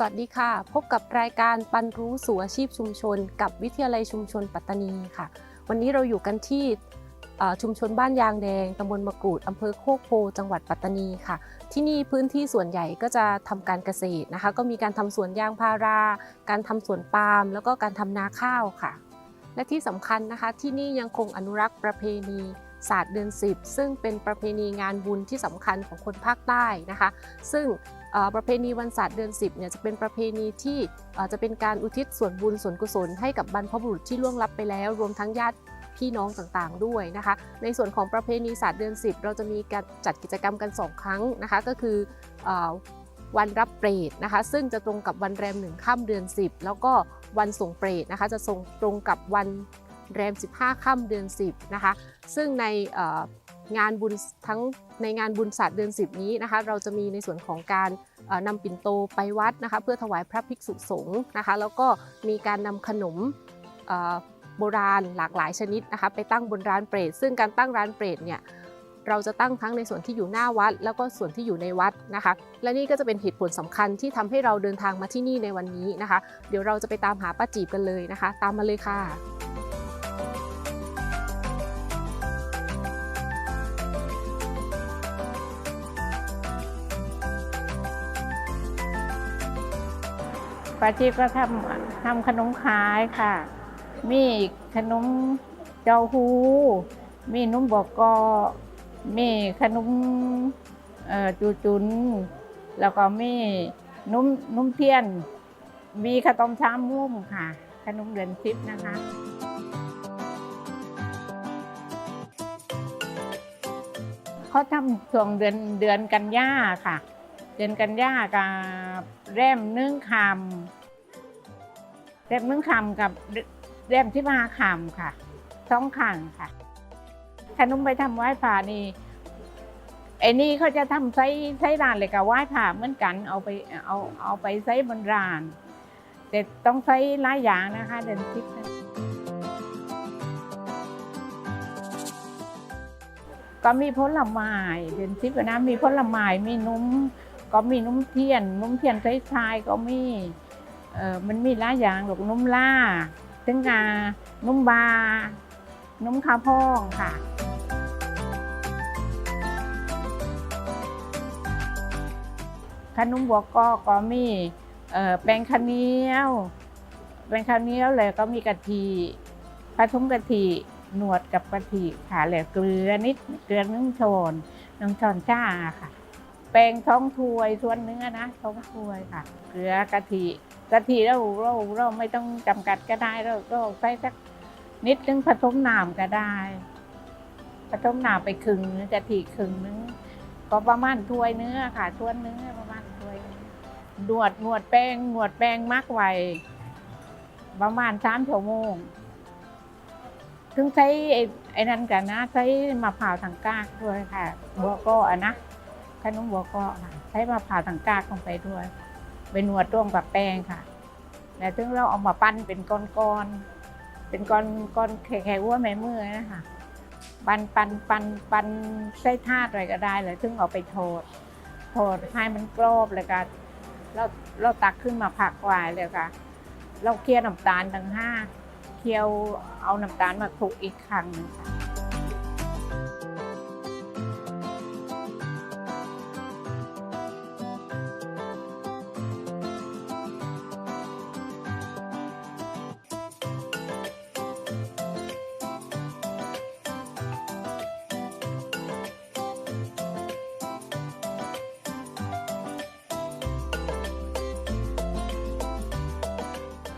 สวัสดีค่ะ พบกับรายการปันรู้สู่อาชีพชุมชน กับวิทยาลัยชุมชนปัตตานีค่ะ วันนี้เราอยู่กันที่ชุมชนบ้านยางแดงตำบลมะกรูดอำเภอโคกโพจังหวัดปัตตานีค่ะ ที่นี่พื้นที่ส่วนใหญ่ก็จะทำการเกษตรนะคะ ก็มีการทำสวนยางพารา การทำสวนปาล์มแล้วก็การทำนาข้าวค่ะ และที่สำคัญนะคะที่นี่ยังคงอนุรักษ์ประเพณีศาสตร์เดือนสิบซึ่งเป็นประเพณีงานบุญที่สำคัญของคนภาคใต้นะคะ ซึ่ง ประเพณีวันศาสตร์เดือน 10เนี่ยจะเป็นประเพณีที่จะเป็นการอุทิศส่วนบุญส่วนกุศลให้กับบรรพบุรุษที่ล่วงลับไปแล้ว รวมทั้งญาติพี่น้องต่างๆ ด้วยนะคะ ในส่วนของประเพณีศาสตร์เดือน 10 เราจะมีการจัดกิจกรรมกัน 2 ครั้งนะคะ ก็คืออวันรับเปรตนะคะ ซึ่งจะตรงกับวันแรมหนึ่งค่ำเดือน 10 แล้วก็วันส่งเปรตนะคะ จะส่งตรงกับวันแรม 15 ค่ำเดือน 10 นะคะ ซึ่งใน งานบุญทั้งในงานบุญศาสตร์เดือน 10 นี้นะคะ เราจะมีในส่วนของการนำปิ่นโตไปวัดนะคะ เพื่อถวายพระภิกษุสงฆ์นะคะ แล้วก็มีการนำขนมโบราณหลากหลายชนิดนะคะ ไปตั้งบนร้านเปรตซึ่งการตั้งร้านเปรตเนี่ยเราจะตั้งทั้งในส่วนที่อยู่หน้าวัด แล้วก็ส่วนที่อยู่ในวัดนะคะ และนี่ก็จะเป็นเหตุผลสำคัญที่ทำให้เราเดินทางมาที่นี่ในวันนี้นะคะ เดี๋ยวเราจะไปตามหาป้าจีบกันเลยนะคะ ตามมาเลยค่ะ ป้าจี๊บก็ทำทำขนมขายค่ะ มีขนมเจ้าฮูมีนุ่มบอกกอมีขนมจูจุน แล้วก็มีนุ่มนุ่มเทียน มีข้าวต้มชามมุ้มค่ะ ขนมเดือนทิพนะคะเขาทำช่วงเดือนเดือนกันยาค่ะ เดือนกันยากับแรมนึ่งคำแรมนึ่งคำกับแรมที่มาคำค่ะสองขังค่ะขนมไปทำไหว้ผ่านี่ไอ้นี่เขาจะทำไส้ไส้รานเลยกับไหว้ผ่าเหมือนกัน เอาไปเอาเอาไปไส้บนราน แต่ต้องใช้หลายอย่างนะคะ เดือนทิพย์ก็มีผลไม้เดือนทิพย์นะมีผลไม้มีนุ่ม ก็มีนุ่มเทียน นุ่มเทียนใช้ชายก็มีเออมันมีหลายอย่างหรอกนุ่มล่าถึงกานุ่มบา นุ่มข้าพองค่ะขนมบวกก็ก็มีเอ่อแป้งข้าวเหนียวแป้งข้าวเหนียวเลยก็มีกะทิผสมกะทิหนวดกับกะทิค่ะแล้วเกลือนิดเกลือนึ่งช้อนนึ่งช้อนชาค่ะ แป้งท้องถ้วยส่วนเนื้อนะท้องถ้วยค่ะ เกลือกะทิกะทิเราเราเราไม่ต้องจำกัดก็ได้เราเราใส่สักนิดนึงผสมน้ำก็ได้ผสมน้ำไปครึ่งกะทิครึ่งนึงก็ประมาณถ้วยเนื้อค่ะถ้วยเนื้อประมาณถ้วยนวดนวดแป้งนวดแป้งมักไว้ประมาณสามชั่วโมง ถึงใช้ไอ้นั่นกันนะใช้มะพร้าวถังกากด้วยค่ะบัวก็อะนะ ขนมบัวก็ค่ะใช้มะพร้าวถังกากลงไปด้วยไปนวดร่วมกับแป้งค่ะแล้วถึงเราเอามาปั้นเป็นก้อนๆเป็นก้อนก้อนแข็งๆว่าแม่มือนะคะปั้นปั้นปั้นปั้นใส่ธาตุอะไรก็ได้เลยถึงเอาไปโทษโทษให้มันกรอบเลยค่ะเราเราตักขึ้นมาผักไว้เลยค่ะ เราเคี่ยวน้ำตาลทั้งห้าเคี่ยวเอาน้ำตาลมาคลุกอีกครั้งนึงค่ะ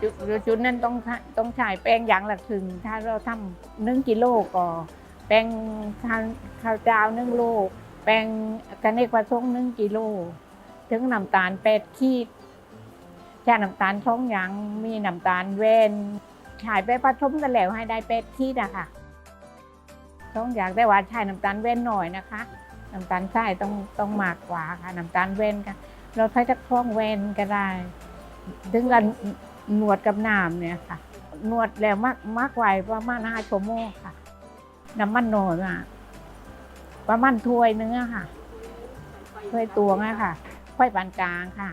จุดจุดนั้นต้องต้องใช้แป้งอย่างละครึ่งถ้าเราทำหนึ่งกิโลก็แป้งทานข้าวเจ้าหนึ่งโลแป้งกระเนกผสมหนึ่งกิโล ถึงน้ำตาลแปดขีดใช้น้ำตาลท้องอย่างมีน้ำตาลเวนขายไปผสมกันแล้วให้ได้แปดขีดอะค่ะท้องอย่างแต่ว่าใช้น้ำตาลเวนหน่อยนะคะ น้ำตาลทรายต้องต้องมากกว่าค่ะน้ำตาลเวนกัน เราใช้ตะคองเวนก็ได้ ถึงกัน นวดกับน้ำเนี่ยค่ะหนวดแล้วมากมากไวประมาณห้าชั่วโมงค่ะน้ำมันโนนอะประมาณถ้วยนึงอะค่ะถ้วยตวงอะค่ะ ค่อยปานกลางค่ะ